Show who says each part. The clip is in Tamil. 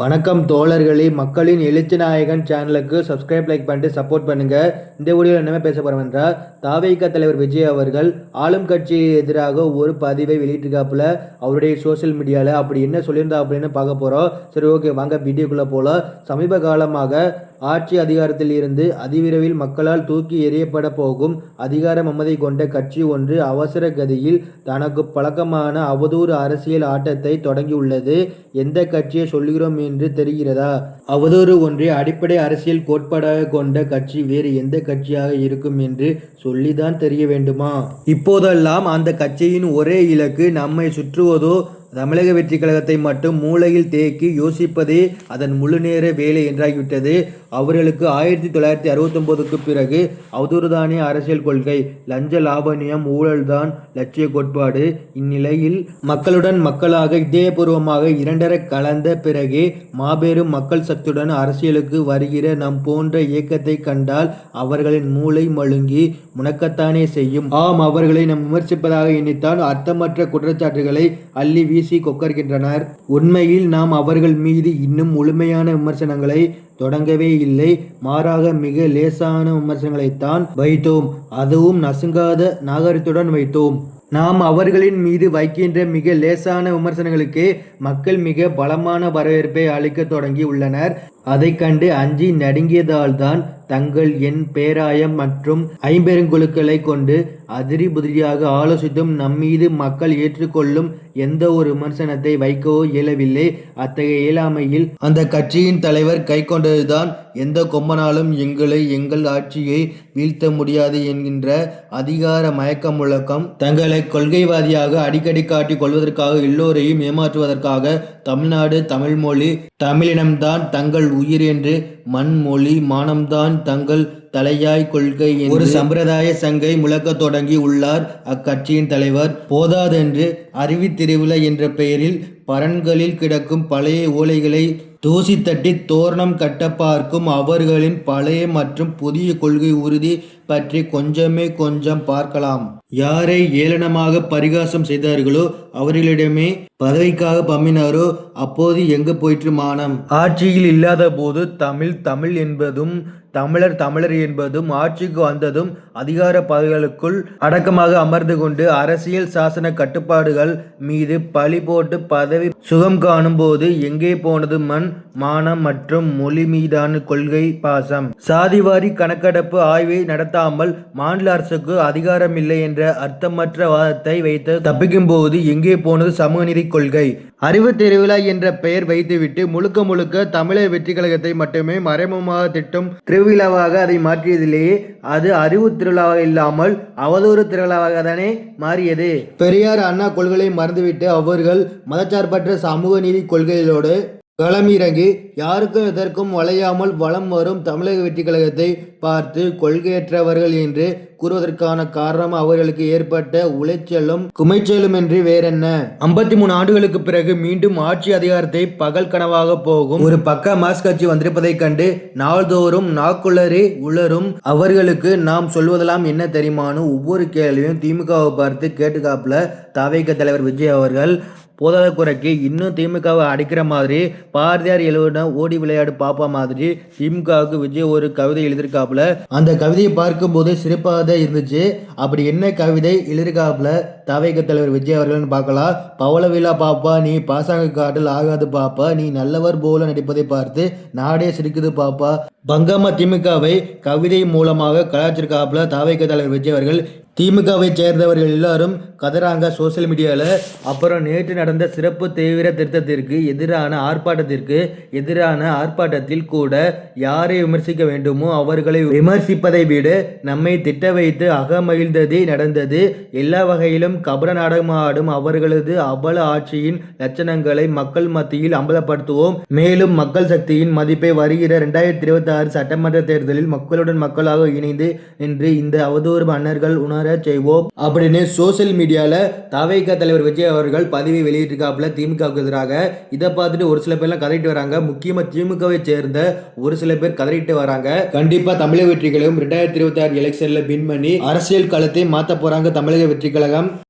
Speaker 1: வணக்கம் தோழர்களே. மக்களின் எழுச்சி நாயகன் சேனலுக்கு சப்ஸ்கிரைப் லைக் பண்ணிட்டு சப்போர்ட் பண்ணுங்க. இந்த வீடியோவில் என்ன பேச போறோம் என்றால் தாவேக தலைவர் விஜய் அவர்கள் ஆளும் கட்சிக்கு எதிராக ஒரு பதிவை வெளியிட்டிருக்காப்புல. அவருடைய சோசியல் மீடியாவில் அப்படி என்ன சொல்லியிருந்தா அப்படின்னு பார்க்க போகிறோம் சரி ஓகே வாங்க வீடியோக்குள்ளே போகலாம் சமீப காலமாக ஆட்சி அதிகாரத்தில் இருந்து அதிவிரைவில் மக்களால் தூக்கி எறியப்பட போகும் அதிகார மமதை கொண்ட கட்சி ஒன்று அவசர கதியில் தனக்கு பழக்கமான அவதூறு அரசியல் ஆட்டத்தை தொடங்கியுள்ளது. எந்த கட்சியை சொல்கிறோம் என்று தெரிகிறதா? அவதூறு ஒன்றே அடிப்படை அரசியல் கோட்பாடாக கொண்ட கட்சி வேறு எந்த கட்சியாக இருக்கும் என்று சொல்லிதான் தெரிய வேண்டுமா? இப்போதெல்லாம் அந்த கட்சியின் ஒரே இலக்கு நம்மை சுற்றுவதோ தமிழக வெற்றி கழகத்தை மட்டும் மூளையில் தேக்கி யோசிப்பதே அதன் முழுநேர வேலை என்றாகிவிட்டது. அவர்களுக்கு ஆயிரத்தி தொள்ளாயிரத்தி அறுபத்தொம்போதுக்கு பிறகு அவதூறுதானே அரசியல் கொள்கை. லஞ்ச லாவணியம் ஊழல்தான் லட்சிய கோட்பாடு. இந்நிலையில் மக்களுடன் மக்களாக இதயபூர்வமாக இரண்டர கலந்த பிறகே மாபெரும் மக்கள் சக்தியுடன் அரசியலுக்கு வருகிற நம் போன்ற இயக்கத்தை கண்டால் அவர்களின் மூளை மழுங்கி முணக்கத்தானே செய்யும். ஆம் அவர்களை நாம் விமர்சிப்பதாக எண்ணித்தான் அர்த்தமற்ற குற்றச்சாட்டுகளை அள்ளி வீசி கொக்கர்கின்றனர் உண்மையில் நாம் அவர்கள் மீது இன்னும் முழுமையான விமர்சனங்களை தொடங்கவே இல்லை. மாறாக மிக லேசான விமர்சனங்களைத்தான் வைத்தோம். அதுவும் நசுங்காத நாகரிகத்துடன் வைத்தோம். நாம் அவர்களின் மீது வைக்கின்ற மிக லேசான விமர்சனங்களுக்கு மக்கள் மிக பலமான வரவேற்பை அளிக்க தொடங்கி உள்ளனர். அதை கண்டு அஞ்சி நடுங்கியதால்தான் தங்கள் என் பேராயம் மற்றும் ஐம்பெருங்குழுக்களை கொண்டு அதிரி புதிரியாக ஆலோசித்தும் நம்மீது மக்கள் ஏற்றுக்கொள்ளும் எந்த ஒரு விமர்சனத்தை வைக்கவோ இயலவில்லை. அத்தகைய இயலாமையில் அந்த கட்சியின் தலைவர் கை கொண்டதுதான் எந்த கொம்பனாலும் எங்களை எங்கள் ஆட்சியை வீழ்த்த முடியாது என்கின்ற அதிகார மயக்க முழக்கம் தங்களை கொள்கைவாதியாக அடிக்கடி காட்டிக் கொள்வதற்காக எல்லோரையும் ஏமாற்றுவதற்காக தமிழ்நாடு தமிழ்மொழி தமிழினம்தான் தங்கள் உயிர் என்று மண்மொழி மானம்தான் தங்கள் தலையாய் கொள்கை ஒரு சம்பிரதாய சங்கை முழக்கத் தொடங்கி உள்ளார். அக்கட்சியின் தலைவர் போதாதென்று அறிவித்திருவிழா என்ற பெயரில் பரன்களில் கிடக்கும் பழைய ஓலைகளை தூசி தட்டி தோரணம் கட்ட பார்க்கும் அவர்களின் பழைய மற்றும் புதிய கொள்கை உறுதி பற்றி கொஞ்சமே கொஞ்சம் பார்க்கலாம். யாரை ஏளனமாக பரிகாசம் செய்தார்களோ அவர்களிடமே பதவிக்காக பம்மினாரோ அப்போது எங்கு போயிற்று மானம்? ஆட்சியில் இல்லாத போது தமிழ் தமிழ் என்பதும் தமிழர் தமிழர் என்பதும் ஆட்சிக்கு வந்ததும் அதிகார பதவிகளுக்குள் அடக்கமாக அமர்ந்து கொண்டு அரசியல் சாசன கட்டுப்பாடுகள் மீது பழி போட்டு பதவி சுகம் காணும் போது எங்கே போனது மண் மானம் மற்றும் மொழி மீதான கொள்கை பாசம். சாதிவாரி கணக்கெடுப்பு ஆய்வை நடத்தாமல் மாநில அரசுக்கு அதிகாரம் இல்லை என்ற அர்த்தமற்ற வாதத்தை வைத்து தப்பிக்கும் போது எங்கே போனது சமூக நீதி கொள்கை. அறிவு திருவிழா என்ற பெயர் வைத்துவிட்டு முழுக்க முழுக்க தமிழக வெற்றி கழகத்தை மட்டுமே மறைமுகமாக திட்டும் திருவிழாவாக அதை மாற்றியதிலேயே அது அறிவு திருவிழாவாக இல்லாமல் அவதூறு திருவிழாவாக தானே மாறியது. பெரியார் அண்ணா கொள்கையை மறந்துவிட்டு அவர்கள் மதச்சார்பற்ற சமூக நீதி கொள்கைகளோடு களமிறங்கி யாருக்கும் எதற்கும் வளையாமல் வலம் வரும் தமிழக வெற்றி கழகத்தை பார்த்து கொள்கையற்றவர்கள் என்று கூறுவதற்கான காரணம் அவர்களுக்கு ஏற்பட்ட உளைச்சலும் குமைச்சலும் என்று வேறென்ன? ஐம்பத்தி மூணு ஆண்டுகளுக்கு பிறகு மீண்டும் ஆட்சி அதிகாரத்தை பகல் கனவாக போகும். ஒரு பக்க மாஸ் கட்சி வந்திருப்பதைக் கண்டு நாள்தோறும் நாக்குள்ளரே உளரும் அவர்களுக்கு நாம் சொல்வதெல்லாம் என்ன தெரியுமான்னு ஒவ்வொரு கேள்வியும் திமுகவை பார்த்து கேட்டுக்காப்புல தவைக்க தலைவர் விஜய் அவர்கள் போதாத குறைக்கு இன்னும் திமுகவை அடிக்கிற மாதிரி பாரதியார் எழுதின ஓடி விளையாடு பாப்பா மாதிரி திமுகவுக்கு விஜய் ஒரு கவிதை எழுதியிருக்காப்புல. அந்த கவிதையை பார்க்கும்போது சிறப்பாக தான் இருந்துச்சு. அப்படி என்ன கவிதை எழுதியிருக்காப்புல? தவைக தலைவர் விஜய் அவர்கள்னு பார்க்கலாம். பவள விழா பாப்பா நீ பாசாங்க காட்டில் ஆகாது பாப்பா நீ நல்லவர் போல நடிப்பதை பார்த்து நாடே சிரிக்குது பாப்பா. பங்கம்மா திமுகவை கவிதை மூலமாக கலாச்சிருக்காப்புல தாவைக்க தலைவர் விஜய் அவர்கள். திமுகவை சேர்ந்தவர்கள் எல்லாரும் கதறாங்க சோசியல் மீடியாவில் அப்புறம் நேற்று நடந்த சிறப்பு தீவிர திருத்தத்திற்கு எதிரான ஆர்ப்பாட்டத்திற்கு எதிரான ஆர்ப்பாட்டத்தில் கூட யாரை விமர்சிக்க வேண்டுமோ அவர்களை விமர்சிப்பதை விட நம்மை திட்ட வைத்து அகமகிழ்ந்ததே நடந்தது. எல்லா வகையிலும் கபட நாடகமாடும் அவர்களது அபல ஆட்சியின் லட்சணங்களை மக்கள் மத்தியில் அம்பலப்படுத்துவோம். மேலும் மக்கள் சக்தியின் மதிப்பை வருகிற இரண்டாயிரத்தி இருபத்தி ஆறு சட்டமன்ற தேர்தலில் மக்களுடன் மக்களாக இணைந்து நின்று இந்த அவதூறு மன்னர்கள் உணர செய்வோம். அப்படின்னு சோசியல் மீடியாவில் தவைக தலைவர் விஜய் அவர்கள் பதிவு வெளியிட்டிருக்காப்புல திமுகவுக்கு எதிராக. இதை பார்த்துட்டு ஒரு சில பேர்லாம் கதறிட்டு வராங்க. முக்கியமா திமுகவை சேர்ந்த ஒரு சில பேர் கதறிட்டு வராங்க. கண்டிப்பாக தமிழக வெற்றிகளும் ரெண்டாயிரத்தி இருபத்தி ஆறு எலெக்ஷன்ல பின் பண்ணி அரசியல் களத்தை மாற்ற போறாங்க தமிழக வெற்றி கழகம்.